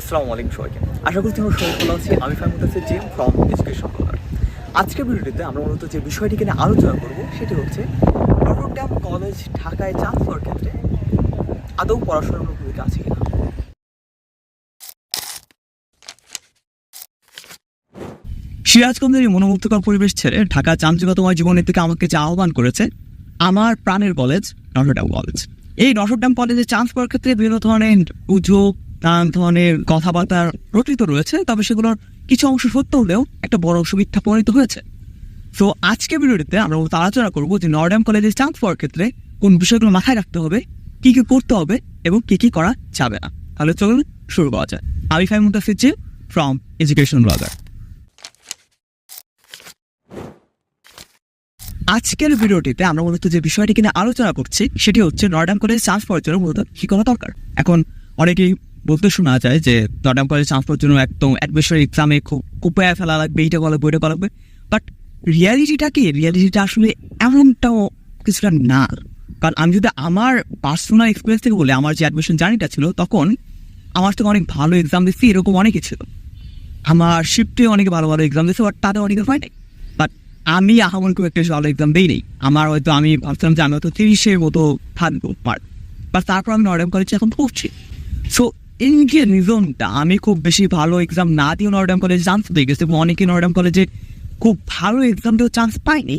আসসালামু আলাইকুম সবাইকে। আশা করছি আমরা সবাই ভালো আছি। আমি ফাইম হতেছি জিম ফ্রম এডুকেশন ব্লগার আজকের ভিডিওটিতে আমরা মূলত যে বিষয়টিকে নিয়ে আলোচনা করব, সেটি হচ্ছে নটরডেম কলেজ ঢাকায় চান্স পাওয়ার ক্ষেত্রে আদৌ পড়াশোনার ভূমিকা আছে কিনা? সিরাজগঞ্জের এই মনোমুগ্ধকর পরিবেশ ছেড়ে ঢাকা চাঞ্চল্যময় জীবনের থেকে আমাকে যে আহ্বান করেছে, আমার প্রাণের কলেজ নটরডাম কলেজ এই নটরডাম কলেজে চান্স পাওয়ার ক্ষেত্রে বিভিন্ন ধরনের গুজব নানান ধরনের কথাবার্তা রচিত রয়েছে, তবে সেগুলোর কিছু অংশ সত্য হলেও একটা বড় অংশ মিথ্যা প্রমাণিত হয়েছে। তো আজকে ভিডিওটিতে আমরা আলোচনা করব যে নর্ডাম কলেজে চান্স পাওয়ার ক্ষেত্রে কোন বিষয়গুলো মাথায় রাখতে হবে, কি কি করতে হবে এবং কি কি করা যাবে না। তাহলে চলুন শুরু করা যায় আমি ফাইভ মুতাফিজ ফ্রম এডুকেশন ব্লগার আজকের ভিডিওটিতে আমরা মূলত যে বিষয়টি কিনে আলোচনা করছি, সেটি হচ্ছে নর্ডাম কলেজ চান্স পাওয়ার জন্য মূলত কি করা দরকার। এখন অনেকেই বলতে শোনা যায় যে নর্ডাম কলেজ পাওয়ার জন্য একদম অ্যাডমিশন এক্সামে খুব কুপায় ফেলা লাগবে, এইটা ওইটা করা লাগবে। বাট রিয়ালিটিটা কি? রিয়ালিটিটা আসলে এমনটাও কিছুটা না। কারণ আমি যদি আমার পার্সোনাল এক্সপিরিয়েন্স থেকে বলি, আমার যে অ্যাডমিশন জার্নিটা ছিল, তখন আমার থেকে অনেক ভালো এক্সাম দিচ্ছি, এরকম অনেকে ছিল। আমার শিফটে অনেকে ভালো ভালো এক্সাম দিচ্ছে বাট তাদের অনেকে হয় নাই। বাট আমি আহমন খুব একটা ভালো এক্সাম দিইনি আমার হয়তো, আমি ভাবছিলাম যে আমি হয়তো তিরিশের মতো থাকব পার বাট তারপর আমি নর্ডাম কলেজে এখন পড়ছি। সো যে রিজনটা আমি খুব বেশি ভালো এক্সাম না দিয়ে নর্ডাম কলেজে চান্স পেয়ে গেছি, এবং অনেকে নর্ডাম কলেজে খুব ভালো এক্সাম দিয়েও চান্স পাইনি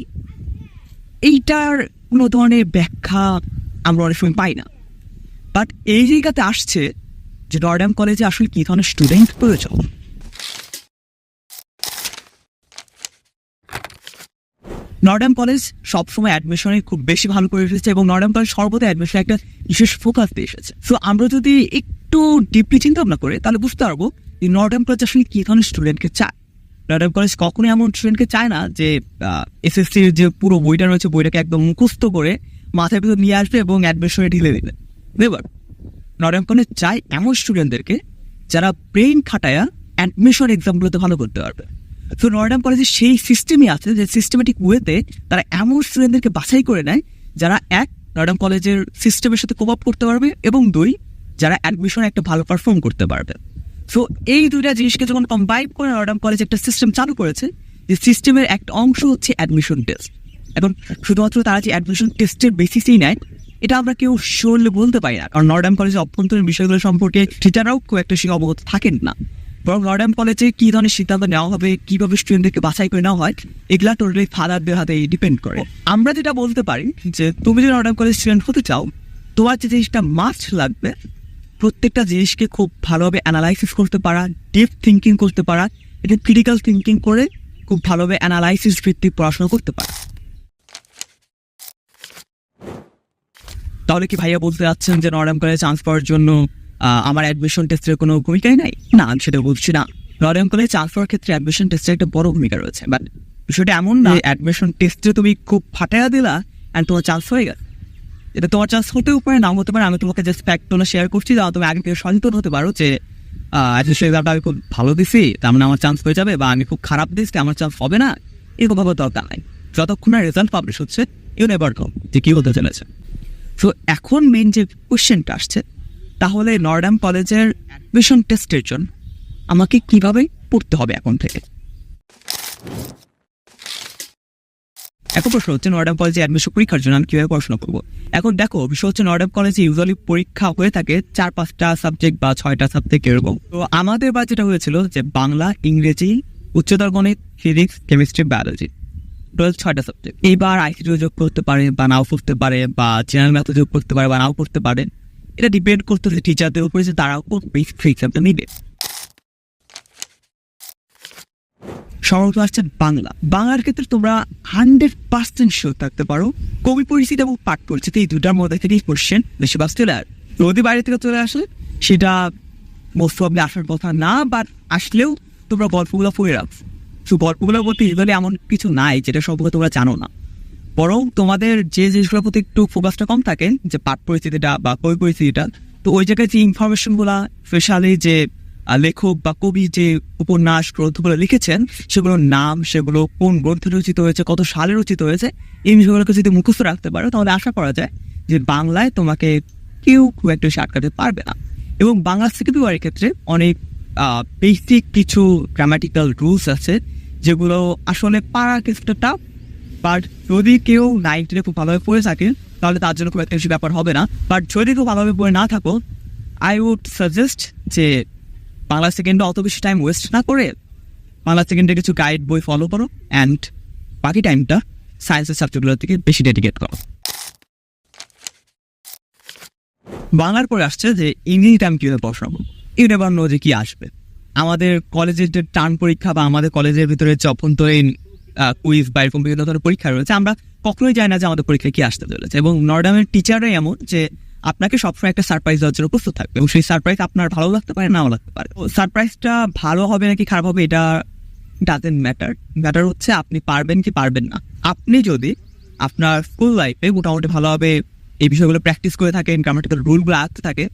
এইটার কোনো ধরনের ব্যাখ্যা আমরা অনেক সময় পাই না। বাট এই জায়গাতে আসছে যে নর্ডাম কলেজে আসলে কী ধরনের স্টুডেন্ট প্রয়োজন। নর্ডাম কলেজ সবসময় অ্যাডমিশনে খুব বেশি ভালো করে এসেছে, এবং নর্ডাম কলেজ সর্বদা অ্যাডমিশনে একটা বিশেষ ফোকাস দিয়ে এসেছে। সো আমরা যদি একটু ডিপলি চিন্তা ভাবনা করি, তাহলে বুঝতে পারব যে নর্ডাম কলেজ আসলে কী ধরনের স্টুডেন্টকে চায়। নর্ডাম কলেজ কখনোই এমন স্টুডেন্টকে চায় না যে এসএসসির যে পুরো বইটা রয়েছে, বইটাকে একদম মুখস্থ করে মাথার ভিতর নিয়ে আসবে এবং অ্যাডমিশনে ঢেলে দেবে। এবার নর্ডাম কলেজ চায় এমন স্টুডেন্টদেরকে যারা ব্রেইন খাটায়া অ্যাডমিশন এক্সামগুলোতে ভালো করতে পারবে। তো নর্ডাম কলেজে সেই সিস্টেমই আছে যে সিস্টেমেটিক ওয়েতে তারা এমন স্টুডেন্টদেরকে বাছাই করে নেয় যারা, এক নর্ডাম কলেজের সিস্টেমের সাথে কোপ আপ করতে পারবে এবং দুই যারা অ্যাডমিশনে একটা ভালো পারফর্ম করতে পারবে। সো এই দুইটা জিনিসকে যখন কম্বাইন করে নর্ডাম কলেজ একটা সিস্টেম চালু করেছে যে সিস্টেমের একটা অংশ হচ্ছে অ্যাডমিশন টেস্ট এখন শুধুমাত্র তারা যে অ্যাডমিশন টেস্টের বেসিসেই নেয়, এটা আমরা কেউ শিওরলি বলতে পারি না। কারণ নর্ডাম কলেজের অভ্যন্তরীণ বিষয়গুলো সম্পর্কে টিচাররাও খুব একটা সে অবগত থাকেন না। বরং নর্ডাম কলেজে কী ধরনের সিদ্ধান্ত নেওয়া হবে, কীভাবে স্টুডেন্টদেরকে বাছাই করে নেওয়া হয়, এগুলা টোটালি ফাদারদের হাতে ডিপেন্ড করে। আমরা যেটা বলতে পারি যে, তুমি যদি নর্ডাম কলেজ স্টুডেন্ট হতে চাও, তোমার যে জিনিসটা মাস্ট লাগবে প্রত্যেকটা জিনিসকে খুব ভালোভাবে অ্যানালাইসিস করতে পারা ডিপ থিঙ্কিং করতে পারা এটা ক্রিটিক্যাল থিঙ্কিং করে খুব ভালোভাবে অ্যানালাইসিস ভিত্তিক পড়াশোনা করতে পারা। তাহলে কি ভাইয়া বলতে যাচ্ছেন যে নর্ডাম কলেজে চান্স পাওয়ার জন্য আমার অ্যাডমিশন টেস্টের কোনো ভূমিকাই নাই? না, আমি সেটা বলছি না। নর্ডাম কলেজে চান্স পাওয়ার ক্ষেত্রে অ্যাডমিশন টেস্টের একটা বড় ভূমিকা রয়েছে। বাট বিষয়টা এমন না অ্যাডমিশন টেস্টে তুমি খুব ফাটাইয়া দিলা অ্যান্ড তোমার চান্স হয়ে গেছে এটা তোমার চান্স হতেও পারে, নাও হতে পারে। আমি তোমাকে জাস্ট ফ্যাক্টগুলো শেয়ার করছি, যাও তুমি আগে থেকে সচেতন হতে পারো যে অ্যাডমিশন এক্সামটা আমি খুব ভালো দিছি, তার মানে আমার চান্স হয়ে যাবে বা আমি খুব খারাপ দিচ্ছি আমার চান্স হবে না, এরকম ভাবে দরকার নাই। যতক্ষণ না রেজাল্ট পাবলিশ হচ্ছে ইউ নেভার কম যে কী হতে চলেছে। সো এখন মেন যে কোয়েশ্চেনটা আসছে, তাহলে নর্ডাম কলেজের অ্যাডমিশন টেস্টের জন্য আমাকে কীভাবে পড়তে হবে এখন থেকে? এখন প্রশ্ন হচ্ছে নর্ডাম কলেজে অ্যাডমিশন পরীক্ষার জন্য আমি কীভাবে পড়াশোনা করব? এখন দেখো, বিষয় হচ্ছে নর্ডাম কলেজে ইউজুয়ালি পরীক্ষা হয়ে থাকে চার, পাঁচটা সাবজেক্ট বা ছয়টা সাবজেক্ট এরকম। তো আমাদের বা যেটা হয়েছিল যে বাংলা, ইংরেজি, উচ্চতর গণিত ফিজিক্স কেমিস্ট্রি বায়োলজি টোটাল ছয়টা সাবজেক্ট এইবার আইসিটি যোগ করতে পারে বা নাও করতে পারে বা জেনারেল ম্যাথ যোগ করতে পারে বা নাও করতে পারে, এটা ডিপেন্ড করতেছে টিচারদের উপরে যে তারাও কোন বেসিক এক্সামটা নিবে। সর্বপ্রথম আসছে বাংলা। বাংলার ক্ষেত্রে তোমরা হান্ড্রেড পার্সেন্ট শিওর থাকতে পারো। কবি পরিস্থিতি এবং পাঠ পরিস্থিতি এই দুটার মধ্যে থেকেই কোশ্চেন বেশিরভাগ চলে আসে। যদি বাইরে থেকে চলে আসে, সেটা মোস্ট প্রবলি আসার কথা না বাট আসলেও তোমরা গল্পগুলো পড়ে রাখো। তো গল্পগুলোর প্রতি ইউজুয়ালি এমন কিছু নাই, যেটা সম্পর্কে তোমরা জানো না। বরং তোমাদের যে জিনিসগুলোর প্রতি একটু ফোকাসটা কম থাকে, যে পাঠ পরিস্থিতিটা বা কবি পরিস্থিতিটা তো ওই জায়গায় যে ইনফরমেশনগুলো স্পেশালি যে লেখক বা কবি যে উপন্যাস গ্রন্থগুলো লিখেছেন, সেগুলোর নাম, সেগুলো কোন গ্রন্থে রচিত হয়েছে, কত সালে রচিত হয়েছে, এই বিষয়গুলোকে যদি মুখস্থ রাখতে পারো, তাহলে আশা করা যায় যে বাংলায় তোমাকে কেউ খুব একটা আটকাতে পারবে না। এবং বাংলা পেপারের ক্ষেত্রে অনেক বেসিক কিছু গ্রামাটিক্যাল রুলস আছে, যেগুলো আসলে পারা কিছুটা টাফ বাট যদি কেউ নাইন খুব ভালোভাবে পড়ে থাকে, তাহলে তার জন্য খুব একটা বেশি ব্যাপার হবে না। বাট যদি খুব ভালোভাবে পড়ে না থাকো আই উড সাজেস্ট যে বাংলা সেকেন্ডে অত বেশি টাইম ওয়েস্ট না করে বাংলা সেকেন্ডে কিছু গাইড বই ফলো করো অ্যান্ড বাকি টাইমটা সায়েন্সের সাবজেক্টগুলোর থেকে বেশি ডেডিকেট করো। বাংলার পরে আসছে যে ইংরেজিতে আমি কীভাবে পড়াশোনা করব? ইউ নেভার নো যে কি আসবে। আমাদের কলেজের যে টার্ম পরীক্ষা বা আমাদের কলেজের ভিতরে যে অভ্যন্তরীণ কুইজ বা এরকম বিভিন্ন ধরনের পরীক্ষা রয়েছে, আমরা কখনোই জানি না যে আমাদের পরীক্ষায় কি আসতে চলেছে। এবং নর্ডামের টিচারই এমন যে আপনাকে সবসময় একটা সারপ্রাইজ দেওয়ার জন্য প্রস্তুত থাকবে এবং সেই সারপ্রাইজ আপনার ভালো লাগতে পারে, নাও লাগতে পারে। সারপ্রাইজটা ভালো হবে নাকি খারাপ হবে এটা ডাজেন্ট ম্যাটার ম্যাটার হচ্ছে আপনি পারবেন কি পারবেন না। আপনি যদি আপনার স্কুল লাইফে মোটামুটি ভালোভাবে এই বিষয়গুলো প্র্যাকটিস করে থাকেন গ্রামাটিক্যাল রুলগুলো আঁকতে থাকে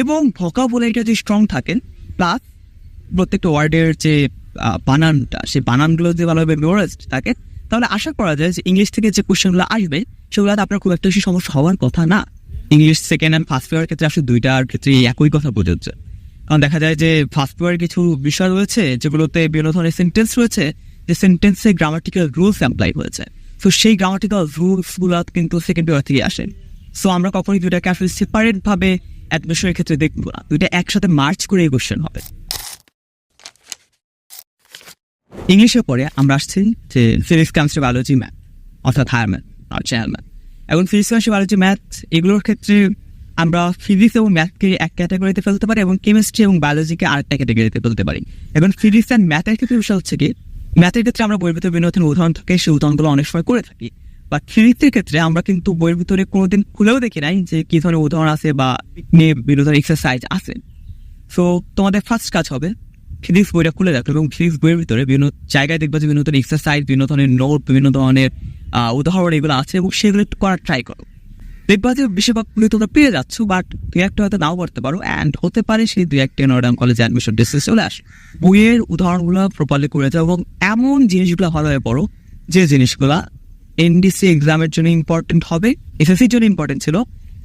এবং ভোকাবুলারিটা যদি স্ট্রং থাকেন প্লাস প্রত্যেকটা ওয়ার্ডের যে বানানটা, সেই বানানগুলো যদি ভালোভাবে মেমোরাইজড থাকে, তাহলে আশা করা যায় যে ইংলিশ থেকে যে কোশ্চেনগুলো আসবে, সেগুলোতে আপনার খুব একটা বেশি সমস্যা হওয়ার কথা না। ইংলিশ সেকেন্ড অ্যান্ড ফার্স্ট পেপারের ক্ষেত্রে আসলে দুইটার ক্ষেত্রে একই কথা প্রযোজ্য কারণ দেখা যায় যে ফার্স্ট পেপারে কিছু বিষয় রয়েছে যেগুলোতে বিভিন্ন ধরনের সেন্টেন্স রয়েছে, যে সেন্টেন্সে গ্রামাটিক্যাল রুলস অ্যাপ্লাই হয়েছে। তো সেই গ্রামাটিক্যাল রুলসগুলো কিন্তু সেকেন্ড পেপার থেকে আসে। সো আমরা কখনোই দুইটাকে আসলে সেপারেট ভাবে অ্যাডমিশনের ক্ষেত্রে দেখব না। দুইটা একসাথে মার্চ করে এই কোশ্চেন হবে। ইংলিশের পরে আমরা আসছি যে ফিজিক্স কেমিস্ট্রি বায়োলজি ম্যাথ অর্থাৎ হায়ার ম্যাথ আর জেনারেল ম্যাথ এখন ফিজিক্স কেমিস্ট্রি বায়োলজি ম্যাথ এগুলোর ক্ষেত্রে আমরা ফিজিক্স এবং ম্যাথকে এক ক্যাটাগরিতে ফেলতে পারি এবং কেমিস্ট্রি এবং বায়োলজিকে আরেকটা ক্যাটাগরিতে ফেলতে পারি। এখন ফিজিক্স অ্যান্ড ম্যাথের ক্ষেত্রে বিষয় হচ্ছে কি ম্যাথের ক্ষেত্রে আমরা বইয়ের ভিতরে বিভিন্ন উদাহরণ থাকে, সেই উদাহরণগুলো অনেক সময় করে থাকি। বাট ফিজিক্সের ক্ষেত্রে আমরা কিন্তু বইয়ের ভিতরে কোনোদিন খুলেও দেখি নাই যে কী ধরনের উদাহরণ আছে বা নিয়ে বিভিন্ন ধরনের এক্সারসাইজ আছে। সো তোমাদের ফার্স্ট কাজ হবে ফিজিক্স বইটা খুলে রাখো এবং ফিজিক্স বইয়ের ভিতরে বিভিন্ন জায়গায় দেখবা যে বিভিন্ন ধরনের এক্সারসাইজ বিভিন্ন ধরনের নোট বিভিন্ন ধরনের উদাহরণ এগুলো আছে এবং সেগুলো একটু করার ট্রাই করো। দেখবা যে বেশিরভাগগুলি তোমরা পেয়ে যাচ্ছ বাট দুই একটা হয়তো নাও পড়তে পারো অ্যান্ড হতে পারে সেই দুই একটা নর্ডাম কলেজে অ্যাডমিশন ডিসেস চলে আসে। বইয়ের উদাহরণগুলো প্রপারলি করে যাও এবং এমন জিনিসগুলো ভালোভাবে পড়ো যে জিনিসগুলা এনডিসি এক্সামের জন্য ইম্পর্টেন্ট হবে এসএসসির জন্য ইম্পর্টেন্ট ছিল,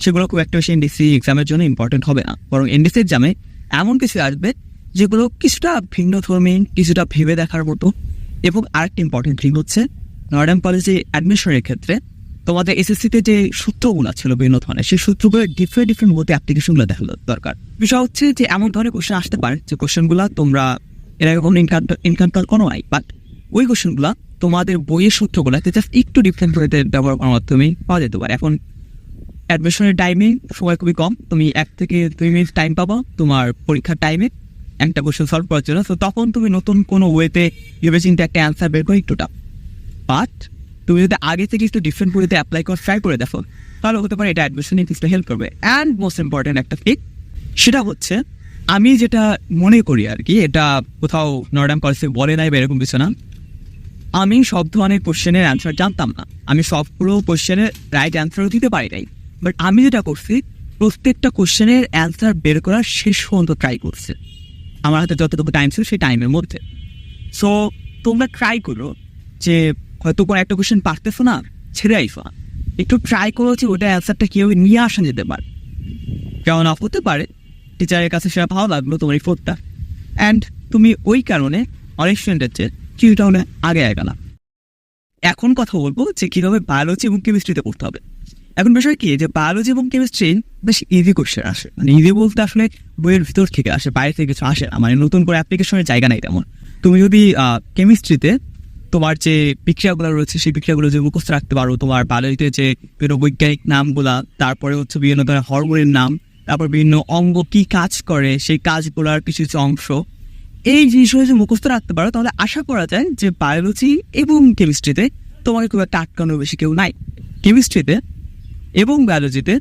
সেগুলো খুব একটা বেশি এনডিসি এক্সামের জন্য ইম্পর্টেন্ট হবে না। বরং এনডিসি এক্সামে এমন কিছু আসবে যেগুলো কিছুটা ভিন্ন ধর্মী, কিছুটা ভেবে দেখার মতো। এবং আরেকটা ইম্পর্টেন্ট থিং হচ্ছে নর্ডাম কলেজে অ্যাডমিশনের ক্ষেত্রে তোমাদের এসএসসিতে যে সূত্রগুলো ছিল বিভিন্ন ধরনের, সেই সূত্রগুলো ডিফারেন্ট ডিফারেন্ট মধ্যে অ্যাপ্লিকেশনগুলো দেখা দরকার। বিষয় হচ্ছে যে এমন ধরনের কোশ্চেন আসতে পারে, যে কোশ্চেনগুলো তোমরা এর আগে কখনো ইনকাউন্টার কোনো নাই বাট ওই কোশ্চেনগুলো তোমাদের বইয়ের সূত্রগুলোতে জাস্ট একটু ডিফারেন্ট করে ব্যবহার করার মাধ্যমে পাওয়া যেতে পারে। এখন অ্যাডমিশনের টাইমে সময় খুবই কম, তুমি এক থেকে দুই মিনিট টাইম পাবো তোমার পরীক্ষার টাইমে একটা কোশ্চেন সলভ করার জন্য। তো তখন তুমি নতুন কোনো ওয়েতে ভেবে চিন্তে একটা অ্যান্সার বের করে একটু টাফ বাট তুমি যদি আগে থেকে একটু ডিফারেন্ট ওয়েতে অ্যাপ্লাই করে ট্রাই করে দেখো, তাহলে হতে পারে এটা অ্যাডমিশনে কিছুটা হেল্প করবে। অ্যান্ড মোস্ট ইম্পর্ট্যান্ট একটা ফিক সেটা হচ্ছে আমি যেটা মনে করি আর কি এটা কোথাও নর্ডাম কলেজে বলে নাই বা এরকম কিছু না, আমি সব ধরনের কোশ্চেনের অ্যান্সার জানতাম না। আমি সবগুলো কোশ্চেনের রাইট অ্যান্সারও দিতে পারি নাই। বাট আমি যেটা করছি, প্রত্যেকটা কোশ্চেনের অ্যান্সার বের করার শেষ পর্যন্ত ট্রাই করছি। আমার হাতে যতটুকু টাইম ছিল সেই টাইমের মধ্যে। সো তোমরা ট্রাই করো যে হয়তো কোনো একটা কোশ্চেন পারতেছো না, ছেড়ে আইসো। একটু ট্রাই করো যে ওটা অ্যান্সারটা কীভাবে নিয়ে আসা যেতে পারে। কেমন অফ হতে পারে টিচারের কাছে সেটা ভালো লাগল তোমার এই ফোরটা অ্যান্ড তুমি ওই কারণে অনেক স্টুডেন্টের চেয়ে কিছুটা হলে আগে এগালা এখন কথা বলব যে কীভাবে বায়োলজি এবং কেমিস্ট্রিতে পড়তে হবে। এখন বিষয় কি, যে বায়োলজি এবং কেমিস্ট্রি বেশ ইজি কোশ্চেন আসে। মানে ইজি বলতে আসলে বইয়ের ভিতর থেকে আসে, বাইরে থেকে কিছু আসে না। মানে নতুন করে অ্যাপ্লিকেশনের জায়গা নাই তেমন। তুমি যদি কেমিস্ট্রিতে তোমার যে বিক্রিয়াগুলো রয়েছে, সেই বিক্রিয়াগুলো যে মুখস্থ রাখতে পারো, তোমার বায়োলজিতে যে বিভিন্ন বৈজ্ঞানিক নামগুলা, তারপরে হচ্ছে বিভিন্ন ধরনের হরমোনের নাম, তারপর বিভিন্ন অঙ্গ কি কাজ করে, সেই কাজগুলোর কিছু কিছু অংশ, এই জিনিসগুলো যদি মুখস্থ রাখতে পারো, তাহলে আশা করা যায় যে বায়োলজি এবং কেমিস্ট্রিতে তোমাকে খুব একটা আটকানোর বেশি কেউ নাই। কেমিস্ট্রিতে এবং বায়োলজিতে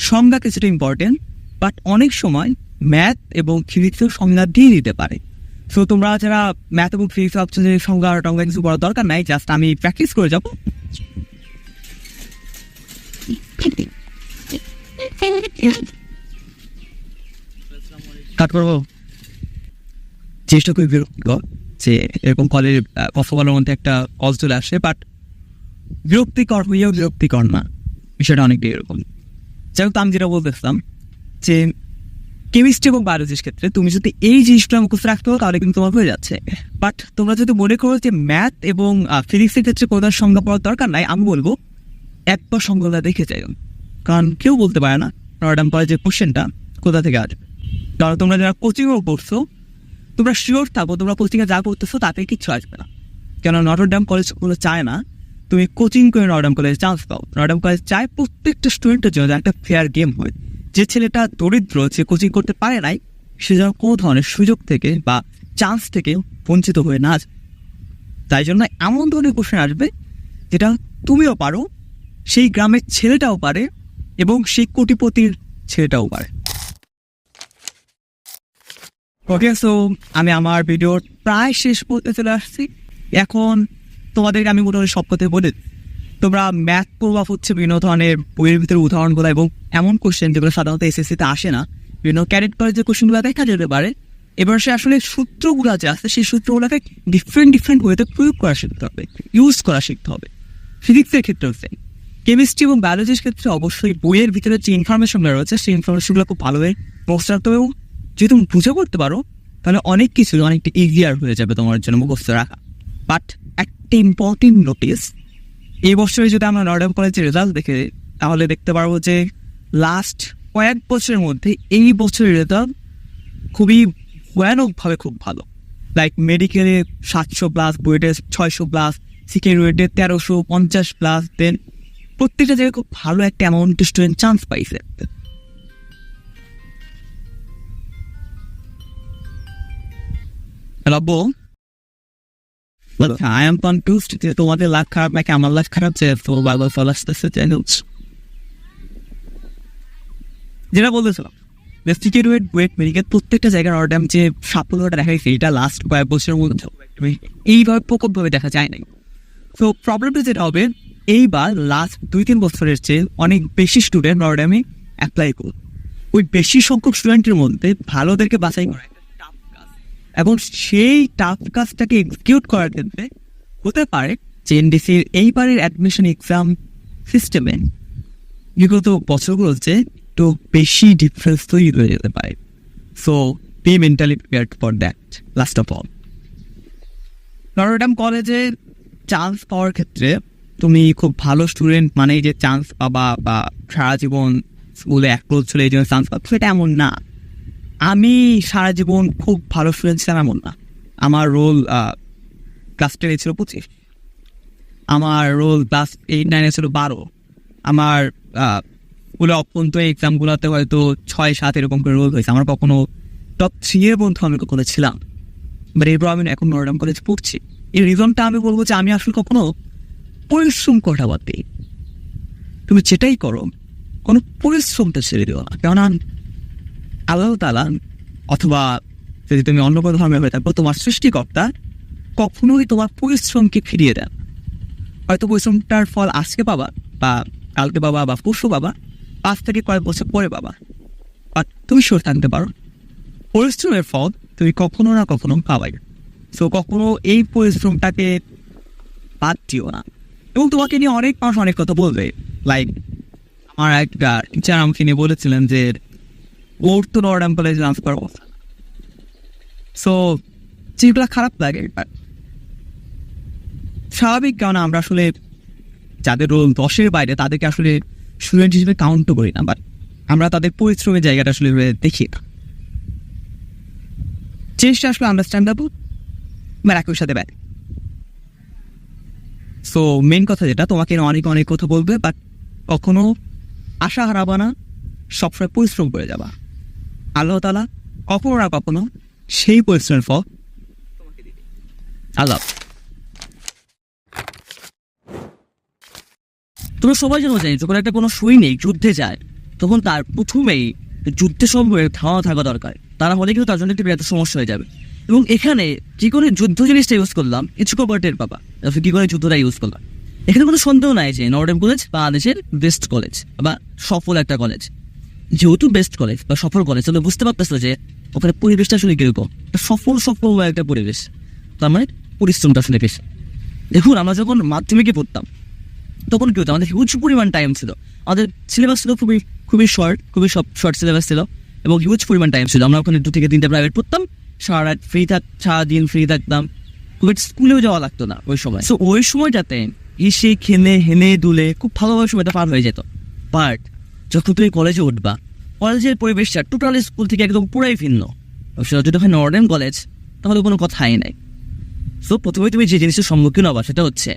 সংজ্ঞা কিছুটা ইম্পর্টেন্ট বাট অনেক সময় ম্যাথ এবং ফিজিক্সেও সংজ্ঞা দিয়ে দিতে পারে। সো তোমরা যারা ম্যাথ এবং ফিজিক্স ভাবছ যে সংজ্ঞা টঙ্গা কিছু করার দরকার নাই জাস্ট আমি প্র্যাকটিস করে যাব। কাট করব? চেষ্টা করি বিরক্তিকর যে এরকম কলের কথা বলার মধ্যে একটা কল চলে আসে বাট বিরক্তিকর হইয়াও বিরক্তিকর না। বিষয়টা অনেকটাই এরকম। যাই হোক আমি যেটা বলতেছিলাম যে কেমিস্ট্রি এবং বায়োলজির ক্ষেত্রে তুমি যদি এই জিনিসটা মুখস্থ রাখতে পারো, তাহলে কিন্তু তোমার হয়ে যাচ্ছে। বাট তোমরা যদি মনে করো যে ম্যাথ এবং ফিজিক্সের ক্ষেত্রে কোথাও সংজ্ঞা পড়ার দরকার নাই, আমি বলব একবার সংজ্ঞাটা দেখে যাই কারণ কেউ বলতে পারে না নর্ডাম কলেজের কোশ্চেনটা কোথা থেকে আসবে। কারণ তোমরা যারা কোচিংও পড়ছো তোমরা শিওর থাকো, তোমরা কোচিংয়ে যা করতেছো, তাতে কিচ্ছু আসবে না। কেন নটরডাম কলেজ চায় না তুমি কোচিং করে নটরডাম কলেজে চান্স পাও। নটরডাম কলেজ চায় প্রত্যেকটা স্টুডেন্টের জন্য একটা ফেয়ার গেম হয়। যে ছেলেটা দরিদ্র যে কোচিং করতে পারে নাই, সে যেন কোনো ধরনের সুযোগ থেকে বা চান্স থেকে বঞ্চিত হয়ে না যায়। তাই জন্য এমন ধরনের কোশ্চেন আসবে, যেটা তুমিও পারো, সেই গ্রামের ছেলেটাও পারে এবং সেই কোটিপতির ছেলেটাও পারে। ওকে সো আমি আমার ভিডিওর প্রায় শেষ করতে চলে আসছি। এখন তোমাদেরকে আমি মোটামুটি সব কথাই বলে তোমরা ম্যাথ পড়বা হচ্ছে বিভিন্ন ধরনের বইয়ের ভিতরে উদাহরণগুলো এবং এমন কোশ্চেন যেগুলো সাধারণত এসএসসিতে আসে না, বিভিন্ন ক্যাডেট কলেজের কোশ্চেনগুলো দেখা যেতে পারে। এবার সে আসলে সূত্রগুলো যে আছে, সেই সূত্রগুলোকে ডিফারেন্ট ডিফারেন্ট ওয়েতে প্রয়োগ করা শিখতে হবে ইউজ করা শিখতে হবে। ফিজিক্সের ক্ষেত্রেও সেম কেমিস্ট্রি এবং বায়োলজির ক্ষেত্রে অবশ্যই বইয়ের ভিতরে যে ইনফরমেশনগুলো রয়েছে, সেই ইনফরমেশনগুলো খুব ভালোভাবে মুখস্থ রাখতে হবে এবং যদি তুমি বুঝে করতে পারো, তাহলে অনেক কিছু অনেকটা ইজিয়ার হয়ে যাবে তোমার জন্য মুখস্থ রাখা। বাট একটা ইম্পর্টেন্ট নোটিস বছরে যদি আমরা নর্ডাম কলেজের রেজাল্ট দেখে, তাহলে দেখতে পারব যে লাস্ট কয়েক বছরের মধ্যে এই বছরের রেজাল্ট খুবই ভয়ানকভাবে খুব ভালো। লাইক মেডিকেলে সাতশো প্লাস বুয়েটে ছয়শো প্লাস সিকিউরিটিতে তেরোশো পঞ্চাশ প্লাস দেন প্রত্যেকটা জায়গায় খুব ভালো একটা অ্যামাউন্ট স্টুডেন্ট চান্স পাইছে। আমার লাখ খারাপ যে তো বারবার ফল আসতেছে চ্যানেল যেটা ওয়েট ওয়েট মেডিকেল প্রত্যেকটা জায়গার যে সাফল্যটা দেখা গেছে এটা লাস্ট কয়েক বছরের মধ্যে এইভাবে প্রকোপভাবে দেখা যায় নাই। তো প্রবলেমটা যেটা হবে এইবার লাস্ট দুই তিন বছরের চেয়ে অনেক বেশি স্টুডেন্ট নর্ডামে অ্যাপ্লাই করবে। ওই বেশি সংখ্যক স্টুডেন্টের মধ্যে ভালোদেরকে বাছাই করা একটা tough কাজ। এবং সেই টাফ কাজটাকে এক্সিকিউট করার ক্ষেত্রে হতে পারে যে এনডিসির এইবারের অ্যাডমিশন এক্সাম সিস্টেমে বিগত বছরগুলোতে একটু বেশি ডিফারেন্স তৈরি হয়ে যেতে পারে। So be mentally prepared for that last of all Notre Dame কলেজে চান্স পাওয়ার ক্ষেত্রে তুমি খুব ভালো স্টুডেন্ট মানে যে চান্স পাবা বা সারা জীবন স্কুলে অ্যাপ্রোচ হলে এই জন্য চান্স পাবো, সেটা এমন না। আমি সারা জীবন খুব ভালো স্টুডেন্ট ছিলাম, এমন না। আমার রোল ক্লাস টেনে ছিল পঁচিশ। আমার রোল ক্লাস এইট নাইনে ছিল বারো। আমার স্কুলে অপন্ত এক্সামগুলোতে হয়তো ছয়, সাত এরকম করে রোল হয়েছে। আমার কখনো টপ থ্রি এর বন্ধু আমি কখনো ছিলাম। বাট এরপর আমি এখন নরডাম কলেজ পড়ছি। এই রিজনটা আমি বলব যে, আমি আসলে কখনো পরিশ্রম করা বাদ দিই তুমি যেটাই করো, কোনো পরিশ্রমটা ছেড়ে দিও না। কেননা আল্লাহ তালা অথবা যদি তুমি অন্য কোনো ধর্মে হয়ে থাকো, তোমার সৃষ্টিকর্তা কখনোই তোমার পরিশ্রমকে ফিরিয়ে দেন হয়তো পরিশ্রমটার ফল আজকে পাবা বা কালকে পাবা বা পরশু পাবা, পাঁচ থেকে কয়েক বছর পরে পাবা। বাট তুমি শিওর থাকতে পারো। পরিশ্রমের ফল তুমি কখনো না কখনো পাবাই। সো কখনো এই পরিশ্রমটাকে বাদ দিও না। এবং তোমাকে নিয়ে অনেক মানুষ অনেক কথা বলবে। লাইক আমার একটা টিচার আমাকে নিয়ে বলেছিলেন যে ওর তো নর্ডাম কলেজে করার কথা। সো যেগুলো খারাপ লাগে but স্বাভাবিক কারণ আমরা আসলে যাদের রোল দশের বাইরে, তাদেরকে আসলে স্টুডেন্ট হিসেবে কাউন্টও করি না বাট আমরা তাদের পরিশ্রমের জায়গাটা আসলে দেখি না। চেষ্টা আসলে আন্ডারস্ট্যান্ডেবল বাট একই সাথে ব্যাড সো মেন কথা যেটা, তোমাকে অনেক অনেক কথা বলবে বাট কখনো আশা হারাবা না, সবসময় পরিশ্রম করে যাবা। আল্লাহ তালা কখনো না কখনো সেই পরিশ্রমের ফল আল্লাহ। তোমরা সবাই যেন জানি, যখন একটা কোনো সৈনিক যুদ্ধে যায়, তখন তার প্রথমেই যুদ্ধের সময় ধারণা থাকা দরকার। তারা হলে কিন্তু তার জন্য একটি বিরাট সমস্যা হয়ে যাবে। এবং এখানে কি করে যুদ্ধ জিনিসটা ইউজ করলাম ইটস কভার্টের বাবা কি করে যুদ্ধটা ইউজ করলাম? এখানে কোনো সন্দেহ নাই যে নর্ডেম কলেজ বাংলাদেশের বেস্ট কলেজ বা সফল একটা কলেজ যেহেতু বেস্ট কলেজ বা সফল কলেজ তাহলে বুঝতে পারতেছো যে ওখানে পরিবেশটা আসলে কীরকম। সফল সফল একটা পরিবেশ। তার মানে পরিশ্রমটা আসলে বেশি। দেখুন, আমরা যখন মাধ্যমিকে পড়তাম, তখন কি হতো? আমাদের হিউজ পরিমাণ টাইম ছিল। আমাদের সিলেবাস ছিল খুবই খুবই শর্ট খুবই সব শর্ট সিলেবাস ছিল এবং হিউজ পরিমাণ টাইম ছিল। আমরা ওখানে দু থেকে তিনটে প্রাইভেট পড়তাম। সারা রাত ফ্রি থাক, সারাদিন ফ্রি থাকতাম। বাট স্কুলেও যাওয়া লাগতো না ওই সময়। সো ওই সময়টাতে এসে খেলে হেনে দুলে খুব ভালোভাবে সময়টা পার হয়ে যেত। বাট যখন তুমি কলেজে উঠবা কলেজের পরিবেশটা টোটালি স্কুল থেকে একদম পুরাই ভিন্ন। সেটা যদি হয় নর্ডার্ন কলেজ তাহলে কোনো কথাই নাই। সো প্রথমে তুমি যে জিনিসের সম্মুখীন হবা, সেটা হচ্ছে,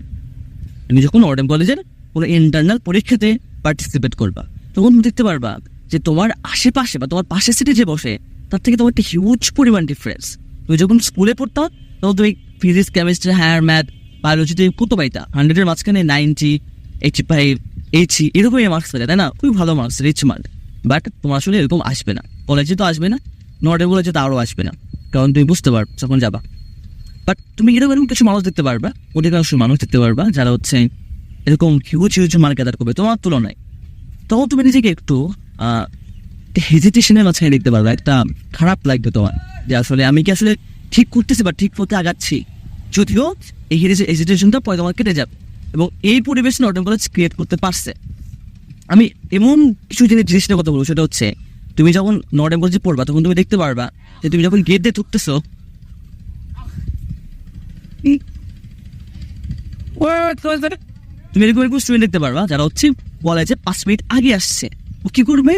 তুমি যখন নর্ডার্ন কলেজের কোনো ইন্টারনাল পরীক্ষাতে পার্টিসিপেট করবা, তখন তুমি দেখতে পারবা যে তোমার আশেপাশে বা তোমার পাশের সিটে যে বসে, তার থেকে তোমার একটা হিউজ পরিমাণ ডিফারেন্স তুমি যখন স্কুলে পড়তাম তখন তুমি ফিজিক্স কেমিস্ট্রি হায়ার ম্যাথ বায়োলজিতে কত পাইতা? হান্ড্রেডের মাঝখানে নাইনটি এইটটি ফাইভ এইচি, এরকমই মার্কস পেতে তাই না? খুবই ভালো মার্কস রিচ মার্ক বাট তোমার আসলে এরকম আসবে না। কলেজে তো আসবে না নর্ডার্ন কলেজে তো আরও আসবে না। কারণ তুমি বুঝতে পারো, যখন যাবা। বাট তুমি এরকম এরকম কিছু মানুষ দেখতে পারবা, অধিকাংশ মানুষ দেখতে পারবা, যারা হচ্ছে এরকম হিউজ হিউজ মার্ক আদার করবে। তোমার তুলনায়। তখন তুমি নিজেকে একটু হেজিটেশনের মাঝখানে দেখতে পারবে, একটা খারাপ লাগবে তোমার, যে আসলে আমি কি আসলে ঠিক করতেছি বা ঠিক পথে আগাচ্ছি। যদিও এই হেজিটেশনটা পরে তোমার কেটে যাবে। এবং এই পরিবেশ নর্টন কলেজ ক্রিয়েট করতে পারছে। আমি এমন কিছু জিনিস জিনিস নিয়ে কথা বলব, সেটা হচ্ছে, তুমি যখন নর্ডেন কলেজে পড়বা, তখন তুমি দেখতে পারবা যে তুমি যখন গেট দিয়ে ঢুকতেছো তুমি এরকম এরকম স্টুডেন্ট দেখতে পারবা, যারা হচ্ছে কলেজে পাঁচ মিনিট আগে আসছে। ও কি করবে?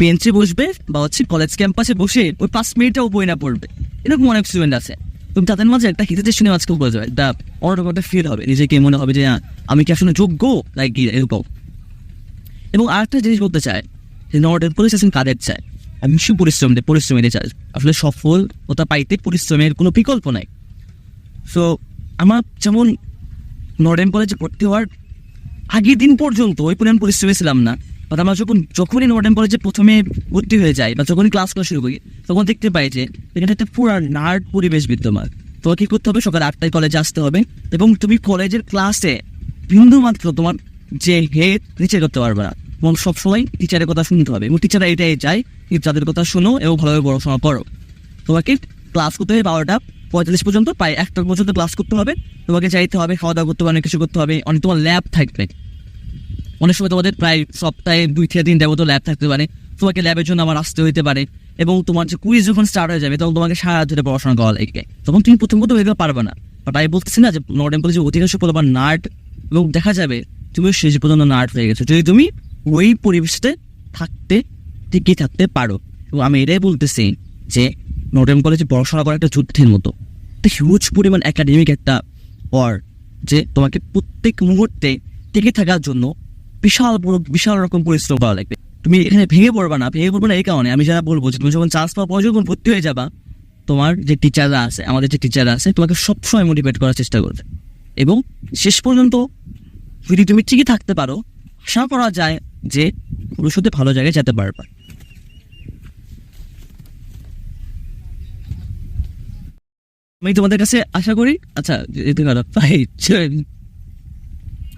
বেঞ্চে বসবে বা হচ্ছে কলেজ ক্যাম্পাসে বসে ওই পাঁচ মিনিটটাও বই না পড়বে। এরকম অনেক স্টুডেন্ট আছে। তুমি তাদের মাঝে একটা হিজিটেশনে আজকে বলে যাবে অন্যরকম একটা ফিল হবে, নিজেকে মনে হবে যে আমি কি আসলে যোগ্য? লাইক এরকম। এবং আরেকটা জিনিস বলতে চাই, যে নর্ডেন পুলিশ আছেন কাদের চায় আমি সু পরিশ্রম দেয় পরিশ্রমীদের চাই। আসলে সফলতা পাইতে পরিশ্রমের কোনো বিকল্প নাই। সো আমার যেমন নর্ডেন কলেজে ভর্তি হওয়ার আগের দিন পর্যন্ত ওই পরিমাণ পরিশ্রমী ছিলাম না। বাট আমরা যখন, যখনই নর্ডেন কলেজে প্রথমে ভর্তি হয়ে যাই বা যখনই ক্লাস করা শুরু করি, তখন দেখতে পাই যে এখানে একটা পুরো নার্ড পরিবেশ বিদ্যমান। তোমার কি করতে হবে? সকাল আটটায় কলেজে আসতে হবে এবং তুমি কলেজের ক্লাসে বিন্দু মাত্র তোমার যে হেড নিচে করতে পারবে না। এবং সবসময় টিচারের কথা শুনতে হবে এবং টিচাররা এটাই চাই টিচারদের কথা শোনো এবং ভালোভাবে পড়াশোনা করো। তোমাকে ক্লাস করতে হবে বারোটা পঁয়তাল্লিশ পর্যন্ত, প্রায় একটা পর্যন্ত ক্লাস করতে হবে। তোমাকে চাইতে হবে খাওয়া দাওয়া করতে হবে, অনেক কিছু করতে হবে, অনেক তোমার ল্যাব থাকবে। অনেক সময় তোমাদের প্রায় সপ্তাহে দুই থেকে তিনটা মতো ল্যাব থাকতে পারে। তোমাকে ল্যাবের জন্য আমার আসতে হইতে পারে এবং তোমার যে কুইজ যখন স্টার্ট হয়ে যাবে, তখন তোমাকে সারা ধরে পড়াশোনা করা লাগবে তখন তুমি প্রথম প্রথম এগুলো পারবে না। বাট আমি বলতেছি না যে নর্ডেন কলেজে অধিকাংশ পড়বার নার্ট এবং দেখা যাবে তুমি শেষ পর্যন্ত নার্ট হয়ে গেছো। যদি তুমি ওই পরিবেশতে থাকতে টিকে থাকতে পারো। এবং আমি এটাই বলতেছি যে নর্ডেন কলেজে পড়াশোনা করা একটা যুদ্ধের মতো। একটা হিউজ পরিমাণ একাডেমিক একটা ওয়ার যে তোমাকে প্রত্যেক মুহূর্তে টিকে থাকার জন্য বিশাল বিশাল রকম পরিশ্রম করা লাগবে তুমি এখানে ভেঙে পড়বা না, ভেঙে পড়বে না এই কারণে। আমি যারা বলব যে, তুমি যখন চান্স পাওয়া যখন ভর্তি হয়ে যাবা, তোমার যে টিচাররা আছে, আমাদের যে টিচাররা আছে, তোমাকে সবসময় মোটিভেট করার চেষ্টা করবে। এবং শেষ পর্যন্ত যদি তুমি ঠিকই থাকতে পারো, আশা করা যায় যে ভবিষ্যতে ভালো জায়গায় যেতে পারবা। আমি তোমাদের কাছে আশা করি আচ্ছা যেতে পারো